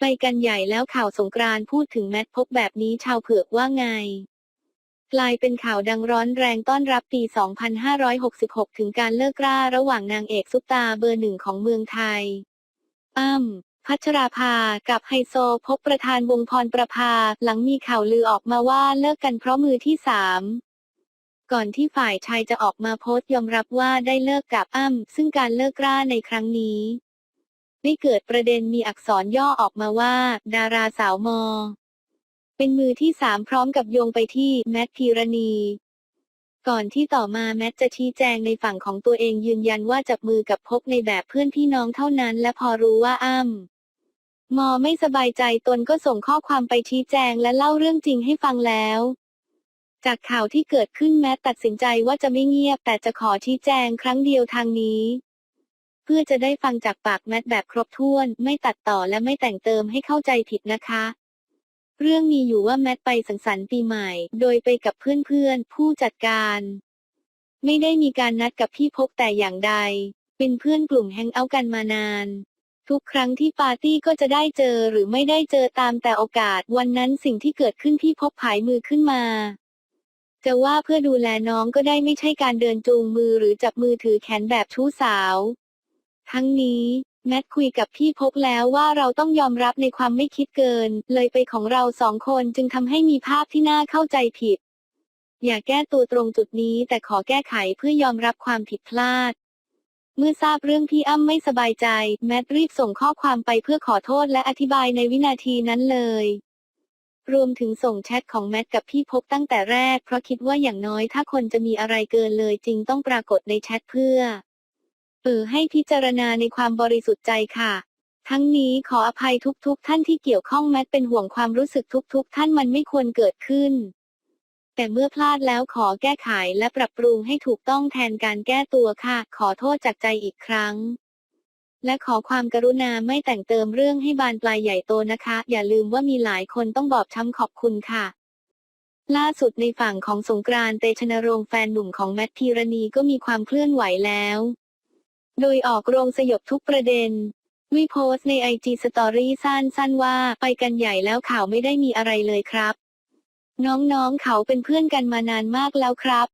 ไปกันใหญ่แล้วข่าวสงกรานพูดถึงแมทพบแบบนี้ชาวเผือกว่าไง กลายเป็นข่าวดังร้อนแรงต้อนรับปี 2566 ถึงการเลิกราระหว่างนางเอกซุปตาเบอร์หนึ่งของเมืองไทย อ้ำพัชราภา กับไฮโซพบประธานวงพรประภา หลังมีข่าวลือออกมาว่าเลิกกันเพราะมือที่สาม ก่อนที่ฝ่ายชายจะออกมาโพสต์ยอมรับว่าได้เลิกกับอ้ำซึ่งการเลิกราในครั้งนี้ ได้เกิดประเด็นมีอักษรย่อออกมาว่า ดาราสาวมอ เป็นมือที่สามพร้อมกับโยงไปที่แมทพีรณี ก่อนที่ต่อมาแมทจะชี้แจงในฝั่งของตัวเองยืนยันว่าจับมือกับพบในแบบเพื่อนพี่น้องเท่านั้น และพอรู้ว่าอ้ำมอไม่สบายใจตนก็ส่งข้อความไปชี้แจงและเล่าเรื่องจริงให้ฟังแล้วจากข่าวที่เกิดขึ้นแม้ตัดสินใจว่าจะไม่เงียบแต่จะขอชี้แจงครั้งเดียวทางนี้ เพื่อจะได้ฟังจากปากแมทแบบครบถ้วน ไม่ตัดต่อและไม่แต่งเติมให้เข้าใจผิดนะคะ เรื่องมีอยู่ว่าแมทไปสังสรรค์ปีใหม่ โดยไปกับเพื่อนๆ ผู้จัดการ ไม่ได้มีการนัดกับพี่พกแต่อย่างใด เป็นเพื่อนกลุ่มแฮงเอาท์กันมานานทุกครั้งที่ปาร์ตี้ก็จะได้เจอหรือไม่ได้เจอตามแต่โอกาส วันนั้นสิ่งที่เกิดขึ้นพี่พกผายมือขึ้นมา จะว่าเพื่อดูแลน้องก็ได้ไม่ใช่การเดินจูงมือหรือจับมือถือแขนแบบชู้สาว ทั้งนี้แมทคุยกับพี่พกแล้วว่าเราต้องยอมรับในความไม่คิดเกิน เลยไปของเราสองคนจึงทำให้มีภาพที่น่าเข้าใจผิด อย่าแก้ตัวตรงจุดนี้แต่ขอแก้ไขเพื่อยอมรับความผิดพลาด เมื่อทราบเรื่องพี่อ้ำไม่สบายใจ แมทรีบส่งข้อความไปเพื่อขอโทษและอธิบายในวินาทีนั้นเลย รวมถึงส่งแชทของแมทกับพี่พกตั้งแต่แรก เพราะคิดว่าอย่างน้อยถ้าคนจะมีอะไรเกินเลยจริงต้องปรากฏในแชทเพื่อ เออให้พิจารณาในความบริสุทธิ์ใจค่ะ ทั้งนี้ขออภัยทุกๆทท่านที่เกี่ยวข้องแมทเป็นห่วงความรู้สึกทุกๆทท่านมันไม่ควรเกิดขึ้น แต่เมื่อพลาดแล้วขอแก้ไขและปรับปรุงให้ถูกต้องแทนการแก้ตัวค่ะ ขอโทษจากใจอีกครั้ง และขอความกรุณาไม่แต่งเติมเรื่องให้บานปลายใหญ่โตนะคะ อย่าลืมว่ามีหลายคนต้องบอบช้ำขอบคุณค่ะล่าสุดในฝั่งของสงกรานต์เตชนรงค์แฟนหนุ่มของแมทพีรณีก็มีความเคลื่อนไหวแล้ว โดยออกโรงสยบทุกประเด็น วิโพสในไอจีสตอรี่สั้นๆว่าไปกันใหญ่แล้วข่าวไม่ได้มีอะไรเลยครับ น้องๆเขาเป็นเพื่อนกันมานานมากแล้วครับ